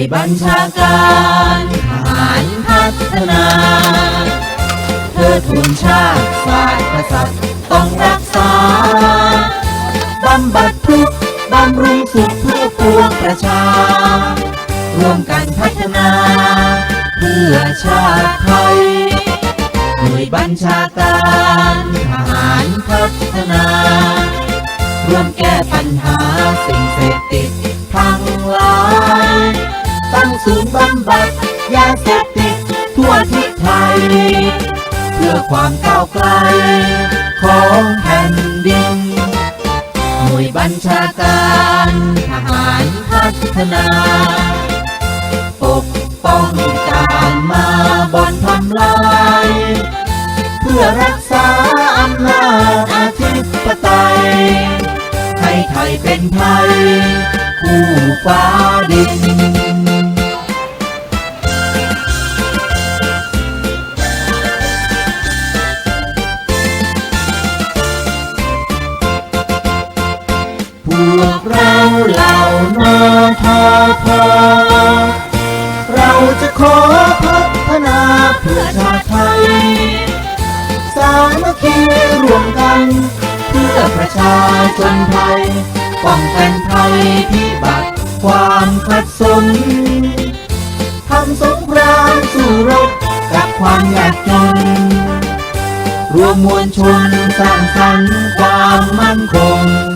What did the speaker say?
ยบัญชาการทหารพัฒนาเพื่อทุนชาติศาสตร์กษัตริย์ต้องรักษาบำบัดทุกข์บำรุงสุขเพื่อปวงประชา ร่วมกันพัฒนา เพื่อชาติไทยหน่วยบัญชาการทหารพัฒนา ร่วมแก้ปัญหาสิ่งเส ศูนย์บำบัดยาเสพติดทั่วทิศไทย เพื่อความก้าวไกล ของแผ่นดิน หน่วยบัญชาการทหารพัฒนา ปกป้องการมาบอนทำลาย เพื่อรักษาอำนาจอาธิปไตย ให้ไทยเป็นไทย คู่ฟ้าดิน วกเราเหล่านอทอพอเราจะขอพัฒนาเพื่อชาติไทย สามัคคีรวมกัน เพื่อประชาชนไทย ป้องกันภัยพิบัติความขัดสนทำสงครามสู้รบกับความยากจน รวมมวลชนสร้างสรรค์ความมั่นคง